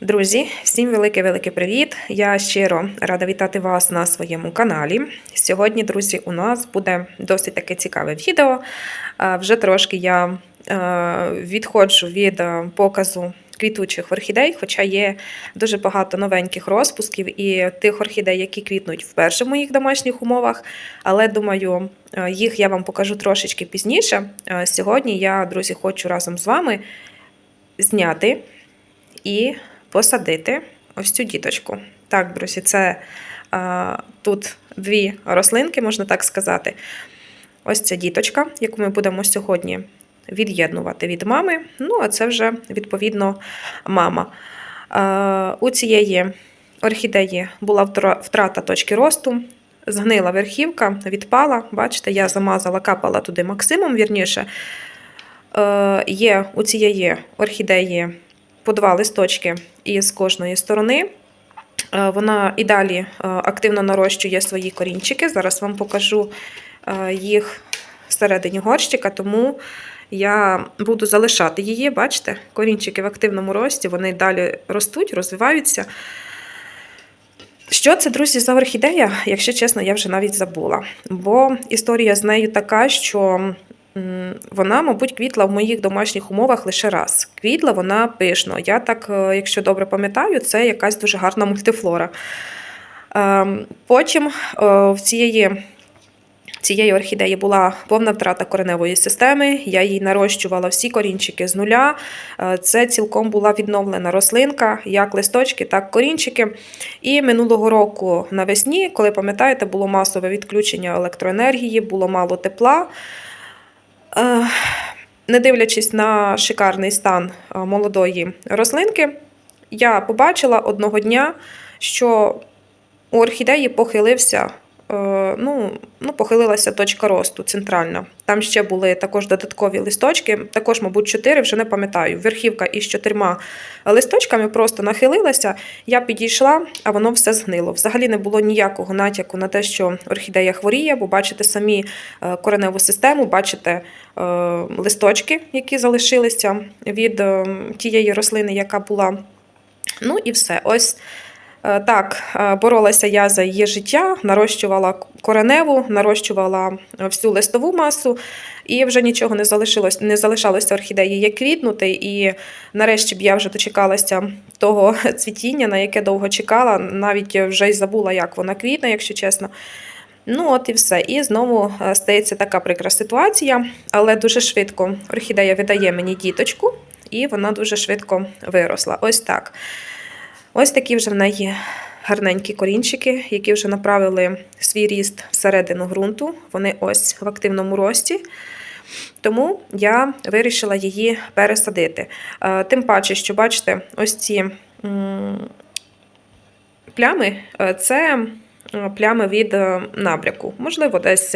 Друзі, всім великий-великий привіт! Я щиро рада вітати вас на своєму каналі. Сьогодні, друзі, у нас буде досить таке цікаве відео. Вже трошки я е, відходжу від е, показу квітучих орхідей, хоча є дуже багато новеньких розпусків і тих орхідей, які квітнуть вперше в моїх домашніх умовах. Але думаю, е, їх я вам покажу трошечки пізніше. Сьогодні я, друзі, хочу разом з вами зняти і посадити ось цю діточку. Так, друзі, це а, тут дві рослинки, можна так сказати. Ось ця діточка, яку ми будемо сьогодні від'єднувати від мами. Ну, а це вже, відповідно, мама. А, у цієї орхідеї була втрата точки росту. Згнила верхівка, відпала. Бачите, я замазала, капала туди максимум, вірніше. Е, є у цієї орхідеї по два листочки із кожної сторони. Е, Вона і далі е, активно нарощує свої корінчики. Зараз вам покажу е, їх всередині горщика, тому я буду залишати її. Бачите, корінчики в активному рості, вони далі ростуть, розвиваються. Що це, друзі, за орхідея? Якщо чесно, я вже навіть забула. Бо історія з нею така, що вона, мабуть, квітла в моїх домашніх умовах лише раз. Квітла вона пишно. Я так, е, якщо добре пам'ятаю, це якась дуже гарна мультифлора. Ем, Потім е, в цієї цієї орхідеї була повна втрата кореневої системи. Я їй нарощувала всі корінчики з нуля. Е, Це цілком була відновлена рослинка, як листочки, так корінчики. І минулого року навесні, коли пам'ятаєте, було масове відключення електроенергії, було мало тепла. Е, Не дивлячись на шикарний стан е, молодої рослинки, я побачила одного дня, що у орхідеї похилився, ну, ну, похилилася точка росту центральна. Там ще були також додаткові листочки, також, мабуть, чотири, вже не пам'ятаю. Верхівка із чотирма листочками просто нахилилася. Я підійшла, а воно все згнило. Взагалі не було ніякого натяку на те, що орхідея хворіє, бо бачите самі е, кореневу систему, бачите е, листочки, які залишилися від е, тієї рослини, яка була. Ну і все. Ось е, так е, боролася я за її життя, нарощувала кореневу, нарощувала е, всю листову масу, і вже нічого не залишилось, не залишалося орхідеї як квітнути. І нарешті б я вже дочекалася того цвітіння, на яке довго чекала. Навіть вже й забула, як вона квітне, якщо чесно. Ну, от і все. І знову е, стається така прикра ситуація, але дуже швидко орхідея видає мені діточку, і вона дуже швидко виросла. Ось так. Ось такі вже в неї гарненькі корінчики, які вже направили свій ріст всередину ґрунту. Вони ось в активному рості. Тому я вирішила її пересадити. Е, Тим паче, що бачите, ось ці плями е, це плями від е, набряку. Можливо, десь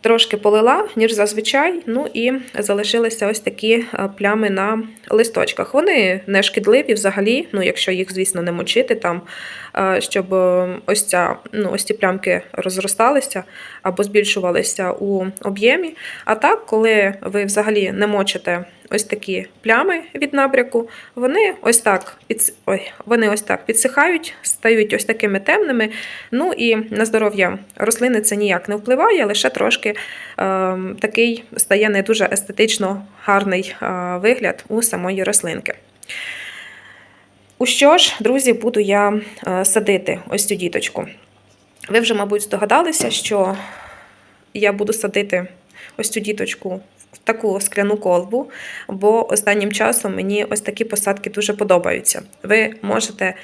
трошки полила, ніж зазвичай. Ну і залишилися ось такі е, плями на листочках. Вони не шкідливі взагалі, ну якщо їх, звісно, не мочити там, щоб е, ось ця, ну, ось ці плямки розросталися або збільшувалися у об'ємі. А так, коли ви взагалі не мочите ось такі плями від набряку, вони ось так під... Ой, вони ось так підсихають, стають ось такими темними. Ну і на здоров'я рослини це ніяк не впливає, лише трошки е, такий стає не дуже естетично гарний е, вигляд у самої рослинки. У що ж, друзі, буду я е, садити ось цю діточку. Ви вже, мабуть, здогадалися, що я буду садити ось цю діточку в таку скляну колбу, бо останнім часом мені ось такі посадки дуже подобаються. Ви можете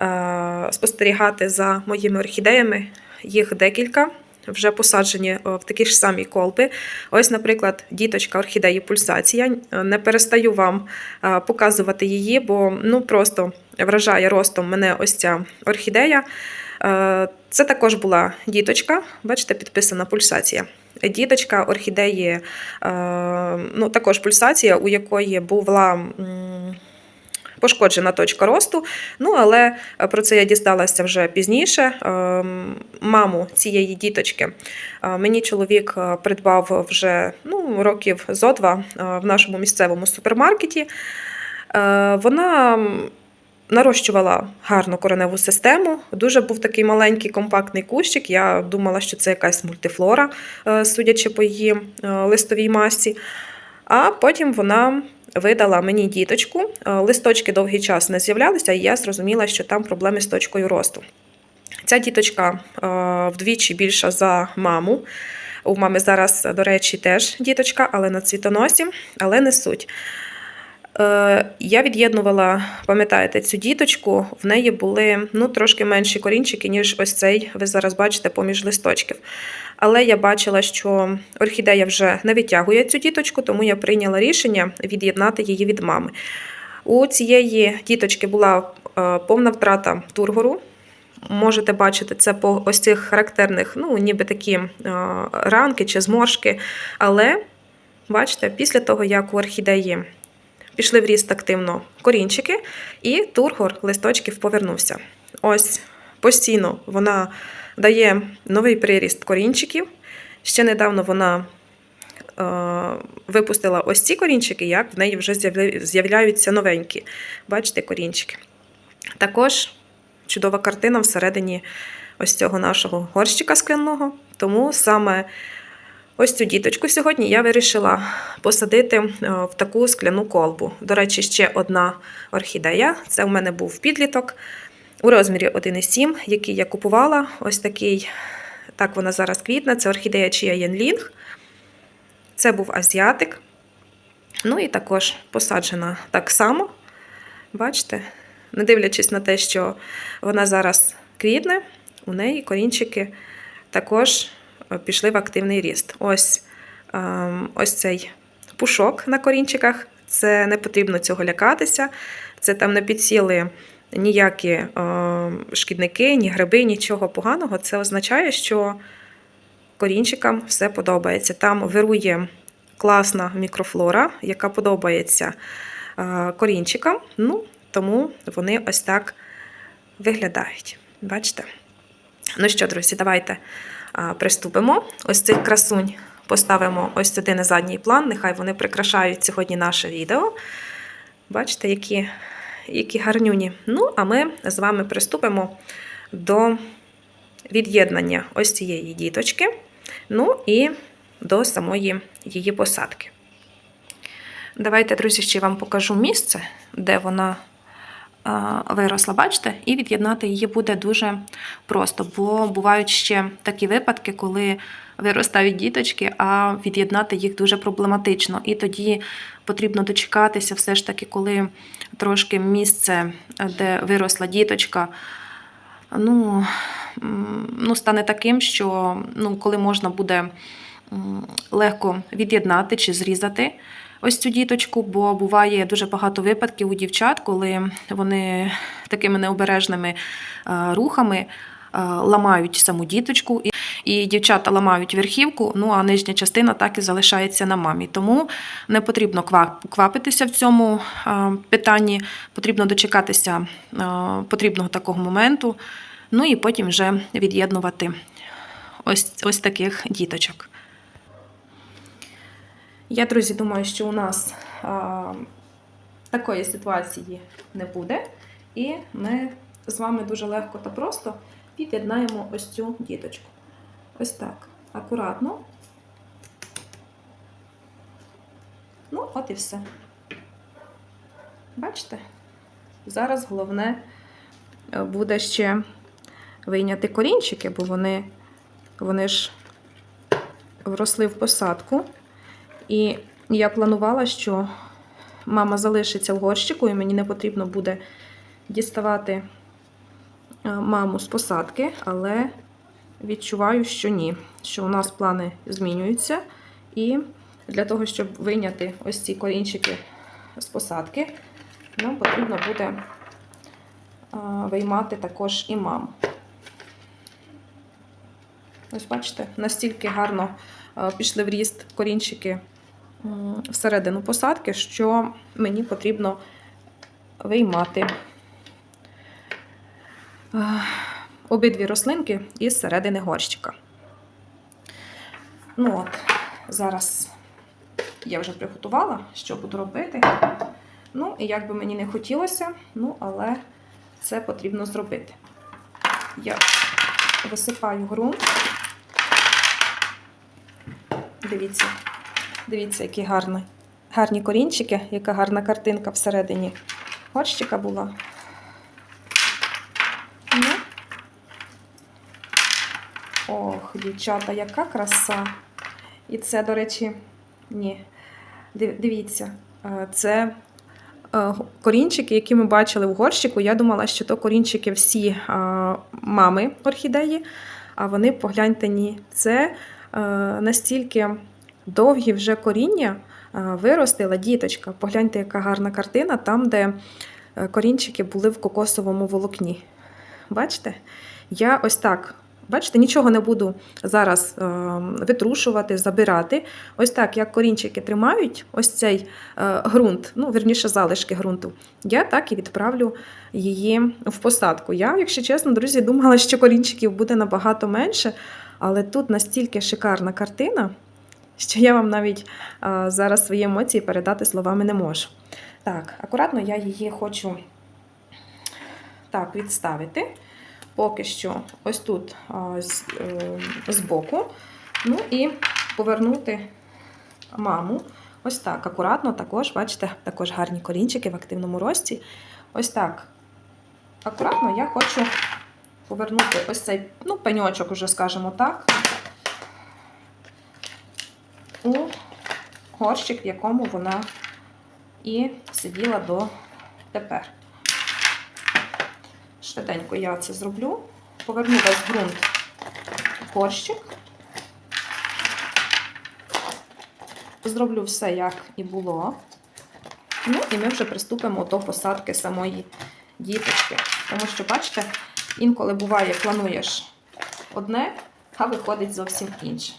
е, спостерігати за моїми орхідеями, їх декілька. Вже посаджені е, в такі ж самі колби. Ось, наприклад, діточка орхідеї пульсація. Не перестаю вам показувати її, бо ну просто вражає ростом мене ось ця орхідея. Е, Це також була діточка, бачите, підписана пульсація. Діточка орхідеї, е, ну також пульсація, у якої була. Пошкоджена точка росту, ну але про це я дізналася вже пізніше. Ем, Маму цієї діточки е, мені чоловік е, придбав вже ну, років зо два е, в нашому місцевому супермаркеті. Е, Вона нарощувала гарну кореневу систему. Дуже був такий маленький компактний кущик. Я думала, що це якась мультифлора, е, судячи по її е, листовій масі. А потім вона видала мені діточку. Е, Листочки довгий час не з'являлися, і я зрозуміла, що там проблеми з точкою росту. Ця діточка вдвічі більша за маму. У мами зараз, до речі, теж діточка, але на цвітоносі, але не суть. Е, Я від'єднувала, пам'ятаєте, цю діточку, в неї були ну, трошки менші корінчики, ніж ось цей, ви зараз бачите, поміж листочків. Але я бачила, що орхідея вже не витягує цю діточку, тому я прийняла рішення від'єднати її від мами. У цієї діточки була е, повна втрата тургору. Можете бачити це по ось цих характерних, ну, ніби такі е, ранки чи зморшки. Але, бачите, після того, як у орхідеї пішли в ріст активно корінчики, і тургор листочків повернувся. Ось постійно вона дає новий приріст корінчиків. Ще недавно вона е, випустила ось ці корінчики, як в неї вже з'являються новенькі. Бачите, корінчики. Також чудова картина всередині ось цього нашого горщика скляного. Тому саме ось цю діточку сьогодні я вирішила посадити е, в таку скляну колбу. До речі, ще одна орхідея. Це в мене був підліток у розмірі 1,7, який я купувала. Ось такий, так вона зараз квітне. Це орхідея Чія Єнлінг. Це був азіатик. Ну і також посаджена так само. Бачите? Не дивлячись на те, що вона зараз квітне, у неї корінчики також пішли в активний ріст. Ось, ем, ось цей пушок на корінчиках. Це не потрібно цього лякатися. Це там не підсіли ніякі е, шкідники, ні гриби, нічого поганого. Це означає, що корінчикам все подобається. Там вирує класна мікрофлора, яка подобається е, корінчикам. Ну, тому вони ось так виглядають. Бачите? Ну що, друзі, давайте приступимо. Ось цих красунь поставимо ось сюди на задній план. Нехай вони прикрашають сьогодні наше відео. Бачите, які, які гарнюні. Ну, а ми з вами приступимо до від'єднання ось цієї діточки. Ну і до самої її посадки. Давайте, друзі, ще вам покажу місце, де вона виросла, бачите, і від'єднати її буде дуже просто, бо бувають ще такі випадки, коли виростають діточки, а від'єднати їх дуже проблематично. І тоді потрібно дочекатися, все ж таки, коли трошки місце, де виросла діточка, ну, ну стане таким, що ну, коли можна буде легко від'єднати чи зрізати ось цю діточку, бо буває дуже багато випадків у дівчат, коли вони такими необережними е, рухами е, ламають саму діточку. І- дівчата ламають верхівку, ну а нижня частина так і залишається на мамі. Тому не потрібно ква- квапитися в цьому е, питанні, потрібно дочекатися потрібного такого моменту, ну і потім вже від'єднувати ось, ось таких діточок. Я, друзі, думаю, що у нас а, такої ситуації не буде. І ми з вами дуже легко та просто під'єднаємо ось цю діточку. Ось так. Акуратно. Ну, от і все. Бачите? Зараз головне е, буде ще вийняти корінчики, бо вони, вони ж вросли в посадку. І я планувала, що мама залишиться в горщику, і мені не потрібно буде діставати е, маму з посадки, але відчуваю, що ні, що у нас плани змінюються. І для того, щоб вийняти ось ці корінчики з посадки, нам потрібно буде е, виймати також і маму. Ось бачите, настільки гарно е, пішли в ріст корінчики всередину посадки, що мені потрібно виймати е, обидві рослинки із середини горщика. Ну от, зараз я вже приготувала, що буду робити. Ну, і як би мені не хотілося, ну, але це потрібно зробити. Я висипаю ґрунт. Дивіться, дивіться, які гарні, гарні корінчики, яка гарна картинка всередині горщика була. Ну. Ох, дівчата, яка краса. І це, до речі, ні. Дивіться, е, це е, корінчики, які ми бачили в горщику. Я думала, що то корінчики всі е, мами орхідеї, а вони, погляньте, ні. Це настільки довгі вже коріння виростила діточка. Погляньте, яка гарна картина, там, де е, корінчики були в кокосовому волокні. Бачите? Я ось так. Бачите, нічого не буду зараз е, витрушувати, забирати. Ось так, як корінчики тримають ось цей е, ґрунт, ну, верніше, залишки ґрунту, я так і відправлю її в посадку. Я, якщо чесно, друзі, думала, що корінчиків буде набагато менше, але тут настільки шикарна картина, що я вам навіть зараз свої емоції передати словами не можу. Так, акуратно я її хочу так відставити. Поки що ось тут з, е, збоку. Ну і повернути маму. Ось так, акуратно, також, бачите, також гарні корінчики в активному рості. Ось так. Акуратно я хочу повернути ось цей ну, пеньочок, уже скажімо так, у горщик, в якому вона і сиділа до тепер. Швиденько я це зроблю. Поверну весь ґрунт в горщик. Зроблю все, як і було. Ну, і ми вже приступимо до посадки самої діточки. Тому що, бачите, інколи буває, плануєш одне, а виходить зовсім інше.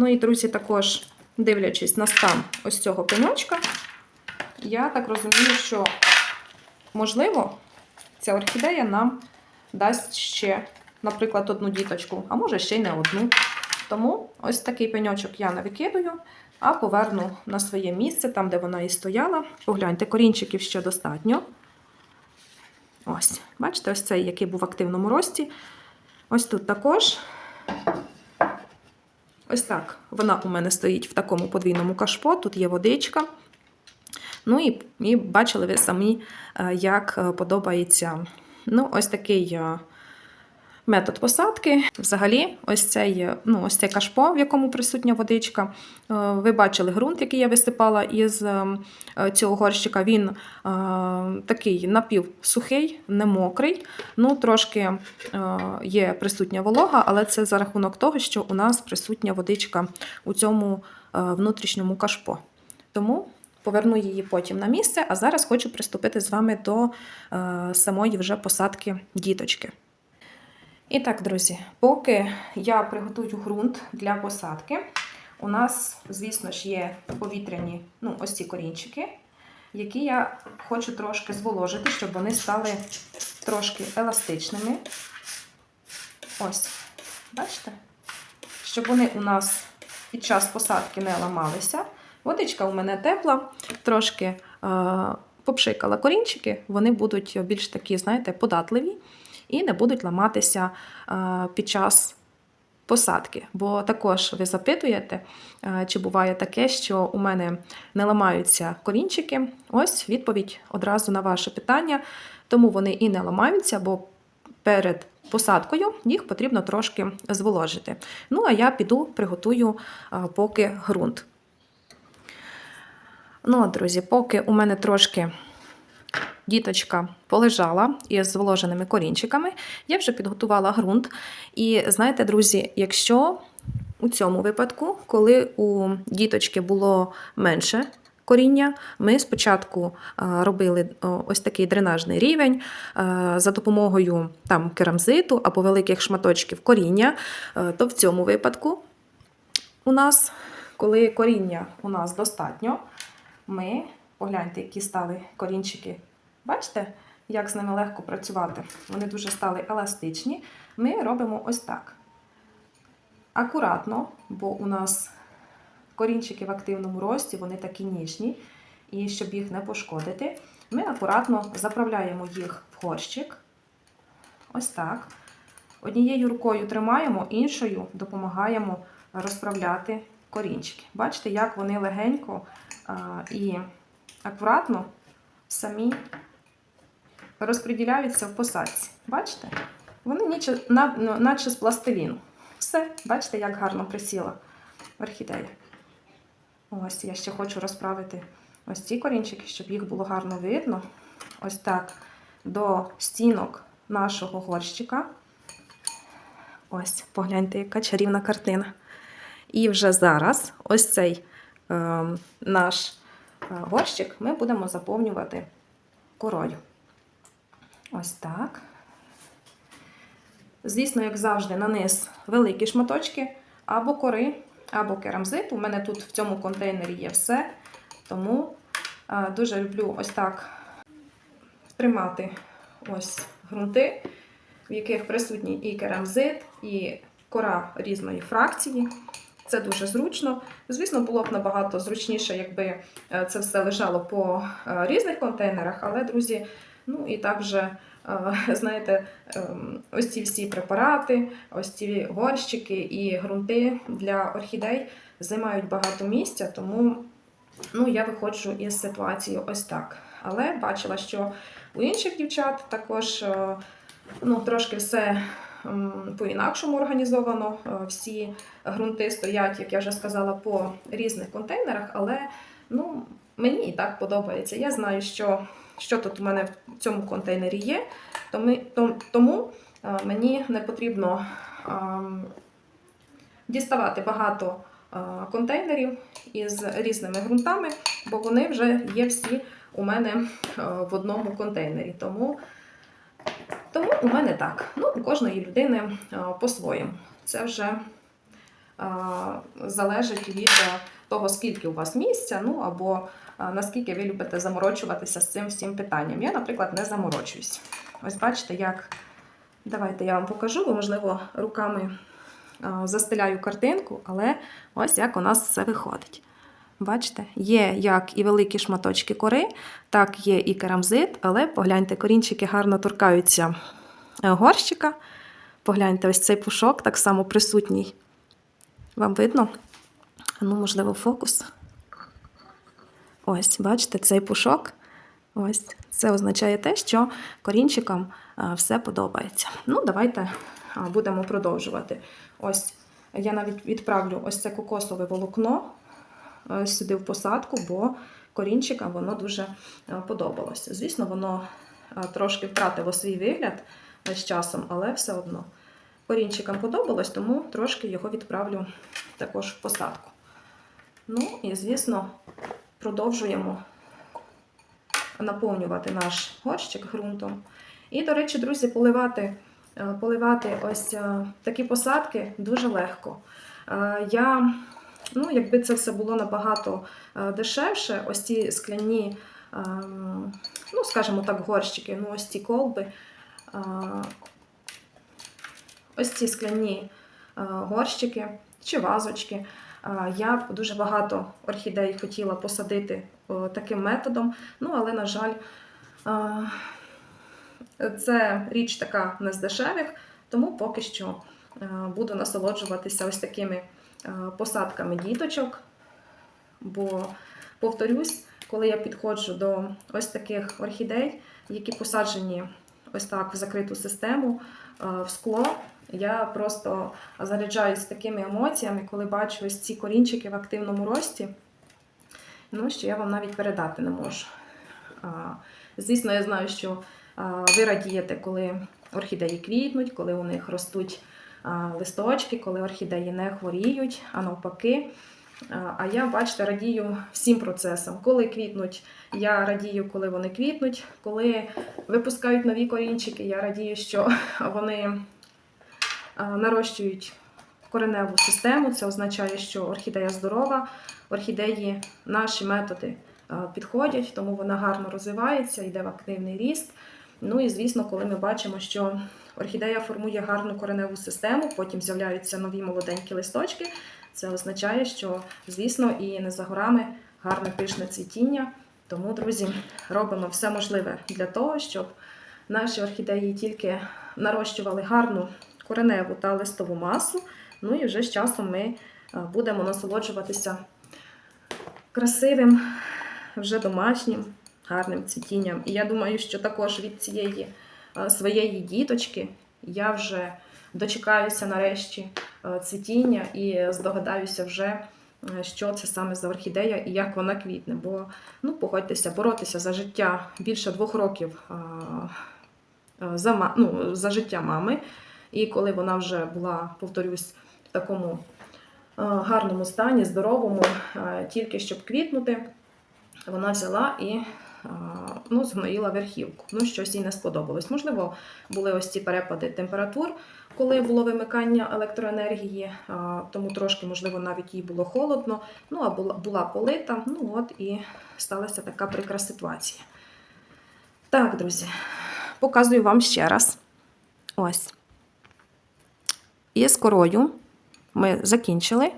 Ну і, друзі, також дивлячись на стан ось цього пеньочка, я так розумію, що, можливо, ця орхідея нам дасть ще, наприклад, одну діточку, а може ще й не одну. Тому ось такий пеньочок я не викидаю, а поверну на своє місце, там, де вона і стояла. Погляньте, корінчиків ще достатньо. Ось, бачите, ось цей, який був в активному рості. Ось тут також. Ось так. Вона у мене стоїть в такому подвійному кашпо, тут є водичка. Ну і, і бачили ви самі, е, як е, подобається ну, ось такий е, метод посадки. Взагалі, ось цей, ну, ось цей кашпо, в якому присутня водичка. Е, Ви бачили ґрунт, який я висипала із е, цього горщика. Він е, такий напівсухий, не мокрий. Ну, трошки є присутня волога, але це за рахунок того, що у нас присутня водичка у цьому внутрішньому кашпо. Тому поверну її потім на місце, а зараз хочу приступити з вами до самої вже посадки діточки. І так, друзі, поки я приготую ґрунт для посадки, у нас, звісно ж, є повітряні, ну, ось ці корінчики, які я хочу трошки зволожити, щоб вони стали трошки еластичними. Ось, бачите? Щоб вони у нас під час посадки не ламалися. Водичка у мене тепла, трошки е, попшикала корінчики, вони будуть більш такі, знаєте, податливі і не будуть ламатися е, під час посадки. Бо також ви запитуєте, е, чи буває таке, що у мене не ламаються корінчики. Ось відповідь одразу на ваше питання. Тому вони і не ламаються, бо перед посадкою їх потрібно трошки зволожити. Ну, а я піду приготую е, поки ґрунт. Ну, друзі, поки у мене трошки діточка полежала із зволоженими корінчиками, я вже підготувала ґрунт. І знаєте, друзі, якщо у цьому випадку, коли у діточки було менше коріння, ми спочатку е, робили ось такий дренажний рівень е, за допомогою там керамзиту або великих шматочків коріння, е, то в цьому випадку у нас, коли коріння у нас достатньо, ми погляньте, які стали корінчики. Бачите, як з ними легко працювати. Вони дуже стали еластичні. Ми робимо ось так. Акуратно, бо у нас корінчики в активному рості, вони такі ніжні. І щоб їх не пошкодити, ми акуратно заправляємо їх в горщик. Ось так. Однією рукою тримаємо, іншою допомагаємо розправляти корінчики. Бачите, як вони легенько і акуратно самі розподіляються в посадці. Бачите? Вони ніче, на, ну, наче з пластиліну. Все, бачите, як гарно присіла орхідея. Ось я ще хочу розправити ось ці корінчики, щоб їх було гарно видно. Ось так до стінок нашого горщика. Ось, погляньте, яка чарівна картина. І вже зараз ось цей е, наш горщик ми будемо заповнювати корою. Ось так. Звісно, як завжди, на низ великі шматочки або кори, або керамзит. У мене тут в цьому контейнері є все. Тому е, дуже люблю ось так тримати ось ґрунти, в яких присутній і керамзит, і кора різної фракції. Це дуже зручно. Звісно, було б набагато зручніше, якби е, це все лежало по е, різних контейнерах, але, друзі, ну і так вже, е, знаєте, ем, ось ці всі препарати, ось ці горщики і ґрунти для орхідей займають багато місця, тому ну, я виходжу із ситуації ось так. Але бачила, що у інших дівчат також е, ну, трошки все по-інакшому організовано. Е, Всі ґрунти стоять, як я вже сказала, по різних контейнерах, але ну, мені і так подобається. Я знаю, що, що тут у мене в цьому контейнері є, тому, е, мені не потрібно ем, діставати багато е, контейнерів із різними ґрунтами, бо вони вже є всі у мене е, в одному контейнері. Тому, тому у мене так. Ну, у кожної людини по-своєму. Це вже залежить від того, скільки у вас місця, ну або наскільки ви любите заморочуватися з цим всім питанням. Я, наприклад, не заморочуюсь. Ось бачите, як. Давайте я вам покажу, бо, можливо, руками застеляю картинку, але ось як у нас все виходить. Бачите, є як і великі шматочки кори, так є і керамзит, але погляньте, корінчики гарно торкаються е, горщика. Погляньте, ось цей пушок так само присутній. Вам видно? Ну, можливо, фокус. Ось, бачите, цей пушок. Ось це означає те, що корінчикам все подобається. Ну, давайте будемо продовжувати. Ось я навіть відправлю ось це кокосове волокно е, сюди в посадку, бо корінчикам воно дуже е, подобалося. Звісно, воно е, трошки втратило свій вигляд е, з часом, але все одно. Корінчикам подобалось, тому трошки його відправлю також в посадку. Ну і, звісно, продовжуємо наповнювати наш горщик ґрунтом. І, до речі, друзі, поливати, е, поливати ось е, такі посадки дуже легко. Е, Я, ну, якби це все було набагато дешевше, ось ці скляні, ну, скажімо так, горщики, ну, ось ці колби, ось ці скляні горщики чи вазочки. Я дуже багато орхідей хотіла посадити таким методом, ну але, на жаль, це річ така не з дешевих, тому поки що буду насолоджуватися ось такими посадками діточок. Бо, повторюсь, коли я підходжу до ось таких орхідей, які посаджені ось так в закриту систему, в скло, я просто заряджаюсь такими емоціями, коли бачу ось ці корінчики в активному рості, ну, що я вам навіть передати не можу. Звісно, я знаю, що ви радієте, коли орхідеї квітнуть, коли у них ростуть листочки, коли орхідеї не хворіють, а навпаки. А, я, бачите, радію всім процесам. Коли квітнуть, я радію, коли вони квітнуть. Коли випускають нові корінчики, я радію, що вони нарощують кореневу систему. Це означає, що орхідея здорова, орхідеї наші методи підходять, тому вона гарно розвивається, йде в активний ріст. Ну і звісно, коли ми бачимо, що орхідея формує гарну кореневу систему, потім з'являються нові молоденькі листочки. Це означає, що, звісно, і не за горами гарне пишне цвітіння. Тому, друзі, робимо все можливе для того, щоб наші орхідеї тільки нарощували гарну кореневу та листову масу. Ну і вже з часом ми е, будемо насолоджуватися красивим, вже домашнім, гарним цвітінням. І я думаю, що також від цієї е, своєї діточки я вже дочекаюся нарешті е, цвітіння і здогадаюся вже, що це саме за орхідея і як вона квітне. Бо, ну, погодьтеся, боротися за життя більше двох років за, ну, за життя мами. І коли вона вже була, повторюсь, в такому е, гарному стані, здоровому, е, тільки щоб квітнути, вона взяла і е, ну, згноїла верхівку. Ну, щось їй не сподобалось. Можливо, були ось ці перепади температур, коли було вимикання електроенергії, тому трошки, можливо, навіть їй було холодно. Ну, а була полита. Ну от і сталася така прикра ситуація. Так, друзі, показую вам ще раз. Ось. І з ми закінчили.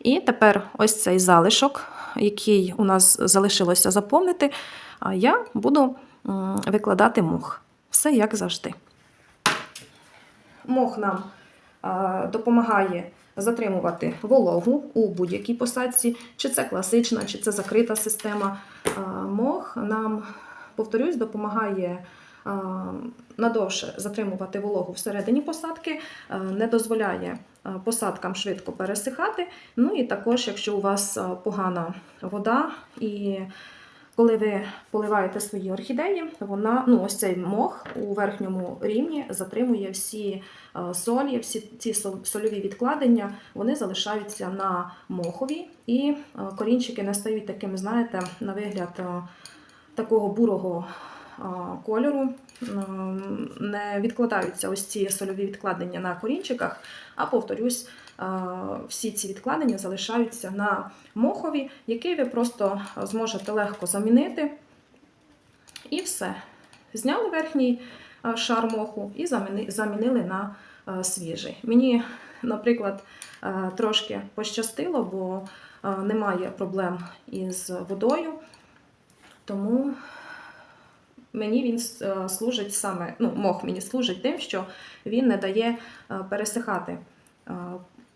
І тепер ось цей залишок, який у нас залишилося заповнити, я буду викладати мох. Все як завжди. Мох нам допомагає затримувати вологу у будь-якій посадці, чи це класична, чи це закрита система. Мох нам, повторюсь, допомагає надовше затримувати вологу всередині посадки, не дозволяє посадкам швидко пересихати. Ну і також, якщо у вас погана вода і коли ви поливаєте свої орхідеї, вона, ну, ось цей мох у верхньому рівні затримує всі солі, всі ці сольові відкладення, вони залишаються на мохові, і корінчики не стають такими, знаєте, на вигляд такого бурого кольору. Не відкладаються ось ці сольові відкладення на корінчиках, а повторюсь, всі ці відкладення залишаються на мохові, який ви просто зможете легко замінити. І все. Зняли верхній шар моху і замінили на свіжий. Мені, наприклад, трошки пощастило, бо немає проблем із водою. Тому мені він е, служить саме, ну, мох мені служить тим, що він не дає е, пересихати е,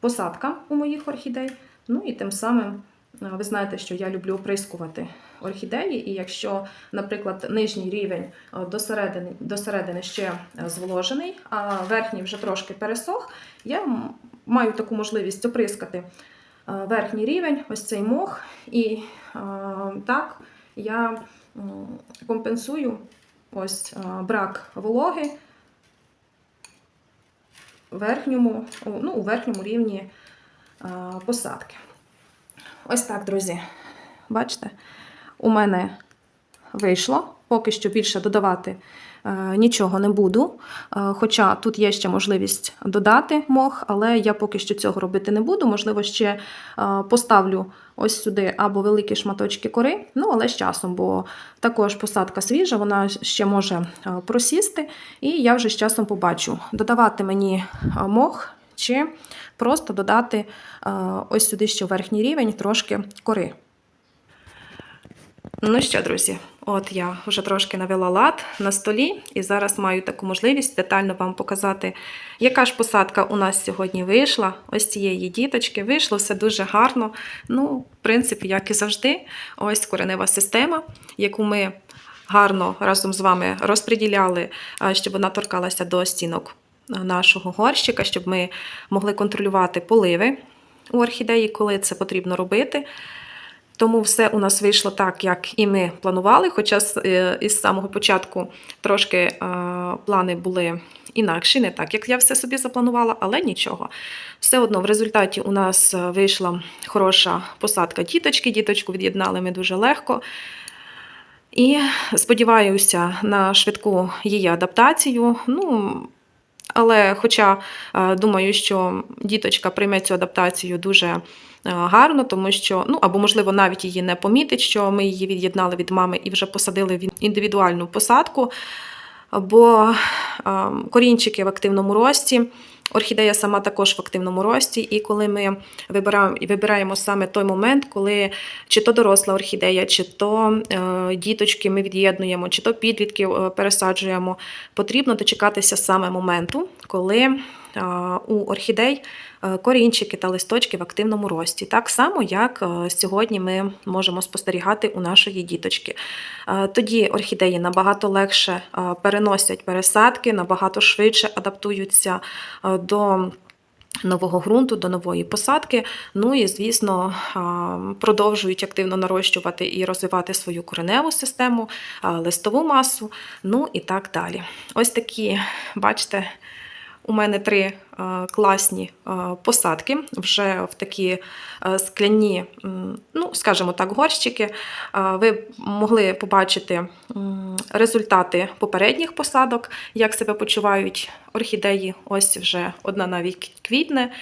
посадкам у моїх орхідей. Ну і тим самим ви знаєте, що я люблю оприскувати орхідеї, і якщо, наприклад, нижній рівень е, до середини, ще зволожений, а верхній вже трошки пересох, я маю таку можливість оприскати верхній рівень, ось цей мох, і так я компенсую ось е, брак вологи верхньому, ну, у верхньому рівні е, посадки. Ось так, друзі. Бачите, у мене вийшло. Поки що більше додавати е, нічого не буду. Е, хоча тут є ще можливість додати мох, але я поки що цього робити не буду. Можливо, ще е, поставлю ось сюди або великі шматочки кори, ну але з часом, бо також посадка свіжа, вона ще може просісти, і я вже з часом побачу, додавати мені мох чи просто додати ось сюди ще верхній рівень трошки кори. Ну що, друзі, от я вже трошки навела лад на столі, і зараз маю таку можливість детально вам показати, яка ж посадка у нас сьогодні вийшла. Ось цієї діточки. Вийшло все дуже гарно. Ну, в принципі, як і завжди, ось коренева система, яку ми гарно разом з вами розподіляли, щоб вона торкалася до стінок нашого горщика, щоб ми могли контролювати поливи у орхідеї, коли це потрібно робити. Тому все у нас вийшло так, як і ми планували. Хоча е, із самого початку трошки е, плани були інакші, не так, як я все собі запланувала, але нічого. Все одно в результаті у нас е, вийшла хороша посадка діточки. Діточку від'єднали ми дуже легко. І сподіваюся на швидку її адаптацію. Ну, але хоча думаю, що діточка прийме цю адаптацію дуже гарно, тому що, ну або можливо навіть її не помітить, що ми її від'єднали від мами і вже посадили в індивідуальну посадку. бо е, корінчики в активному рості. Орхідея сама також в активному рості, і коли ми вибираємо, вибираємо саме той момент, коли чи то доросла орхідея, чи то е, діточки ми від'єднуємо, чи то підлітків е, пересаджуємо, потрібно дочекатися саме моменту, коли е, у орхідей корінчики та листочки в активному рості. Так само, як сьогодні ми можемо спостерігати у нашої діточки. Тоді орхідеї набагато легше переносять пересадки, набагато швидше адаптуються до. Нового ґрунту до нової посадки. Ну і, звісно, продовжують активно нарощувати і розвивати свою кореневу систему, листову масу, ну і так далі. Ось такі, бачите, у мене три е, класні е, посадки вже в такі е, скляні, ну, скажімо так, горщики. Ви могли побачити результати попередніх посадок, як себе почувають орхідеї. Ось вже одна навіть квітне.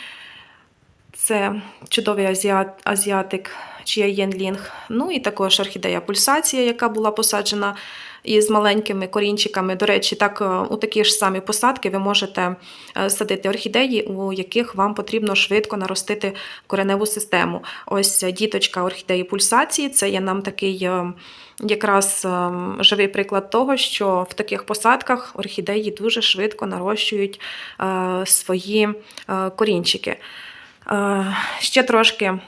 Це чудовий азіат, азіатик Чіаєн Лінг. Ну і також орхідея пульсація, яка була посаджена із маленькими корінчиками. До речі, так е, у такі ж самі посадки ви можете е, садити орхідеї, у яких вам потрібно швидко наростити кореневу систему. Ось діточка орхідеї пульсації це є нам такий. е, Якраз живий приклад того, що в таких посадках орхідеї дуже швидко нарощують свої корінчики. Е, Ще трошки е,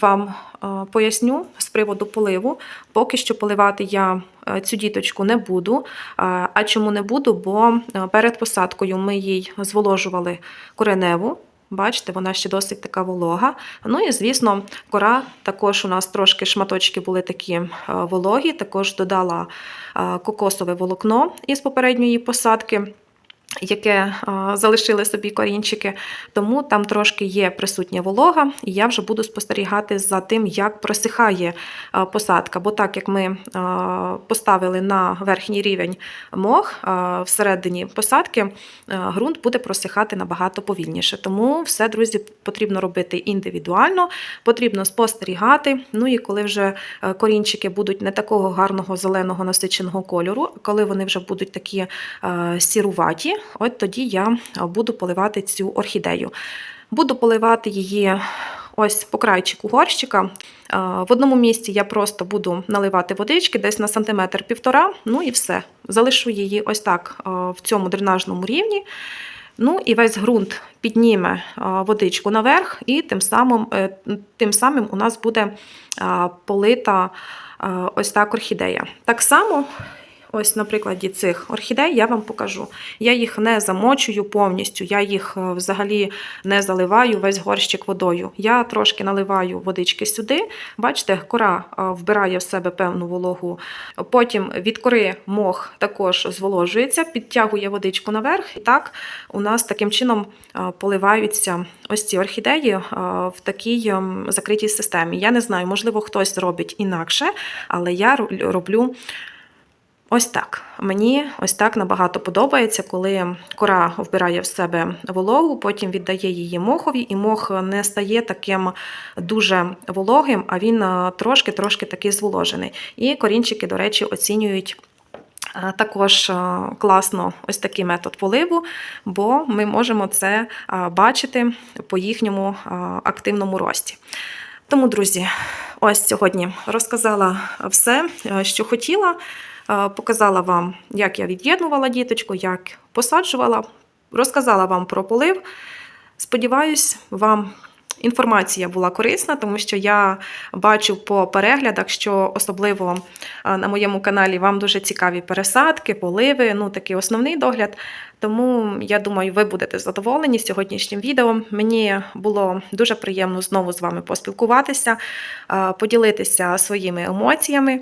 вам е, поясню з приводу поливу. Поки що поливати я цю діточку не буду. А чому не буду? Бо перед посадкою ми їй зволожували кореневу. Бачите, вона ще досить така волога. Ну і, звісно, кора також у нас трошки шматочки були такі вологі, також додала кокосове волокно із попередньої посадки яке а, залишили собі корінчики, тому там трошки є присутня волога, і я вже буду спостерігати за тим, як просихає а, посадка. Бо так як ми а, поставили на верхній рівень мох а, всередині посадки, а, ґрунт буде просихати набагато повільніше. Тому все, друзі, потрібно робити індивідуально, потрібно спостерігати. Ну і коли вже корінчики будуть не такого гарного зеленого насиченого кольору, коли вони вже будуть такі е, сіруваті, от тоді я е, буду поливати цю орхідею. Буду поливати її ось по крайчику горщика. Е, В одному місці я просто буду наливати водички десь на сантиметр півтора, ну і все. Залишу її ось так е, в цьому дренажному рівні. Ну і весь ґрунт підніме водичку наверх, і тим самим, тим самим у нас буде полита ось так орхідея. Так само. Ось на прикладі цих орхідей я вам покажу. Я їх не замочую повністю, я їх е, взагалі не заливаю весь горщик водою. Я трошки наливаю водички сюди. Бачите, кора е, вбирає в себе певну вологу. Потім від кори мох також зволожується, підтягує водичку наверх. І так у нас таким чином е, поливаються ось ці орхідеї в такій закритій системі. Я не знаю, можливо, хтось робить інакше, але я роблю. Ось так. Мені ось так набагато подобається, коли кора вбирає в себе вологу, потім віддає її мохові, і мох не стає таким дуже вологим, а він е, трошки-трошки такий зволожений. І корінчики, до речі, оцінюють. е, Також е, класно ось такий метод поливу, бо ми можемо це е, бачити по їхньому е, активному рості. Тому, друзі, ось сьогодні розказала все, е, що хотіла. Е, Показала вам, як я від'єднувала діточку, як посаджувала, розказала вам про полив. Сподіваюсь, вам інформація була корисна, тому що я бачу по переглядах, що особливо е, на моєму каналі вам дуже цікаві пересадки, поливи, ну такий основний догляд. Тому я думаю, ви будете задоволені сьогоднішнім відео. Мені було дуже приємно знову з вами поспілкуватися, е, поділитися своїми емоціями.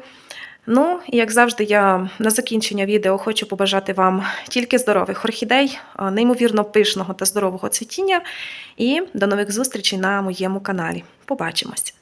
Ну, і як завжди, я на закінчення відео хочу побажати вам тільки здорових орхідей, неймовірно пишного та здорового цвітіння. І до нових зустрічей на моєму каналі. Побачимось!